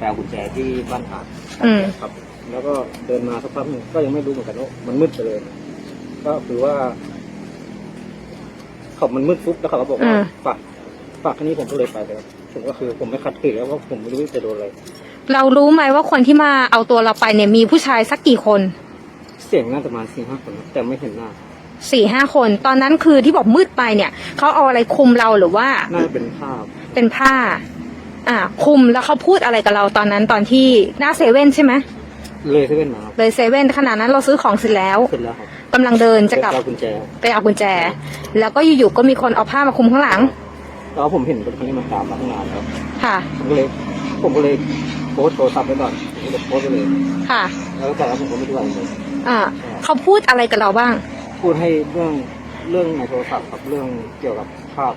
ไปเอากุญแจที่บ้านหาดอืม ครับ แล้วก็เดินมาสักพักหนึงก็ยังไม่รู้เหมือนกันว่ามันมืดไปเลย ก็คือว่าเขามันมืดปุ๊บแล้วเขาก็บอกว่าอืม ฝากฝากแค่นี้ผมก็เลยไปเลยครับผมก็คือผมไม่ขัดขืนแล้วว่าผมไม่รู้จะโดนอะไรเรารู้ไหมว่าคนที่มาเอาตัวเราไปเนี่ยมีผู้ชายสักกี่คน เสียงน่าจะประมาณสี่ห้าคนครับแต่ไม่เห็นหน้าสี่ห้าคน ตอนนั้นคือที่บอกมืดไปเนี่ย เขาเอาอะไรคลุมเราหรือว่าน่าจะเป็นภาพเป็นผ้า อ่าคลุมแล้วเขาพูดอะไรกับเราตอนนั้นตอนที่หน้าเซเว่นใช่ไหมเลยเซเว่นมาครับเลยเซเว่นขนาดนั้นเราซื้อของเสร็จแล้วเสร็จแล้วครับกำลังเดินจะกลับไปเอากุญแจไปเอากุญแจ แล้วก็อยู่ๆก็มีคนเอาผ้ามาคลุมข้างหลังแล้วผมเห็นรถคันนี้มันตามมาข้างหน้าแล้วค่ะผมก็เลยผมก็เลยโพสต์โทรศัพท์ไว้ก่อนผมก็เลยโพสต์ไปเลยค่ะ แล้วแต่แล้วผมก็ไม่ได้อะไรเลยอ่าเขาพูดอะไรกับเราบ้าง พูดให้เรื่องเรื่องในโทรศัพท์ครับเรื่องเกี่ยวกับภาพ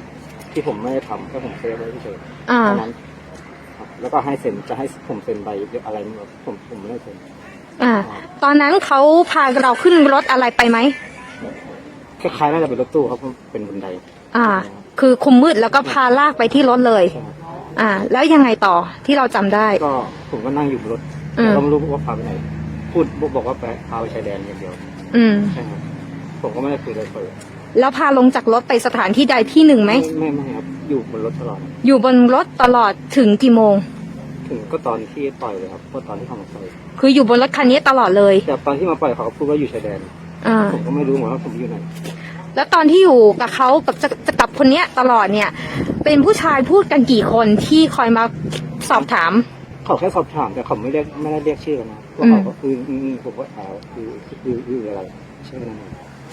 ที่ผมไม่ได้ทำแค่ผมเซฟไว้เฉยๆอ่าเท่านั้นครับ แล้วก็ให้เซ็นจะให้ผมเซ็นใบอะไรไม่รู้ผมผมไม่ได้เซ็นอ่า ตอนนั้นเขาพาเราขึ้นรถอะไรไปไหมคล้ายๆน่าจะเป็นรถตู้ครับเพราะเป็นบันได อ่า คือคุมมืดแล้วก็พาลากไปที่รถเลยใช่ครับอ่า แล้วยังไงต่อที่เราจำได้ ก็ผมก็นั่งอยู่บนรถอืมแต่ก็ไม่รู้ว่าพาไปไหน พูดบอกว่าไปพาไปชายแดนอย่างเดียว อืมใช่ครับผมก็ไม่ได้คุยอะไรเลยแล้วพาลงจากรถไปสถานที่ใดที่หนึ่งไหมไม่ไม่ครับอยู่บนรถตลอด อยู่บนรถตลอดถึงกี่โมง ถึงก็ตอนที่ปล่อยเลยครับก็ตอนที่เขามาปล่อยคืออยู่บนรถคันนี้ตลอดเลย แต่ตอนที่มาปล่อยเขาก็พูดว่าอยู่ชายแดนอ่า ผมก็ไม่รู้เหมือนว่าผมอยู่ไหนแล้วตอนที่อยู่กับเขากับจะจะกับคนเนี้ยตลอดเนี่ย เป็นผู้ชายพูดกันกี่คนที่คอยมาสอบถาม เขาแค่สอบถามแต่เขาไม่เรียกไม่ได้เรียกชื่อกันนะว่าเขาก็คืออืมอืมผมก็ถามคือคือคืออะไรชื่อนั้นนะ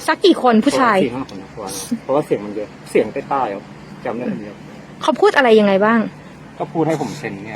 สักกี่คนผู้ชาย สี่ห้าคนนะประมาณนั้นเพราะว่าเสียงมันเยอะเสียงใต้ๆครับจำได้คนเดียวเขาพูดอะไรยังไงบ้าง ก็พูดให้ผมเซ็นเนี่ย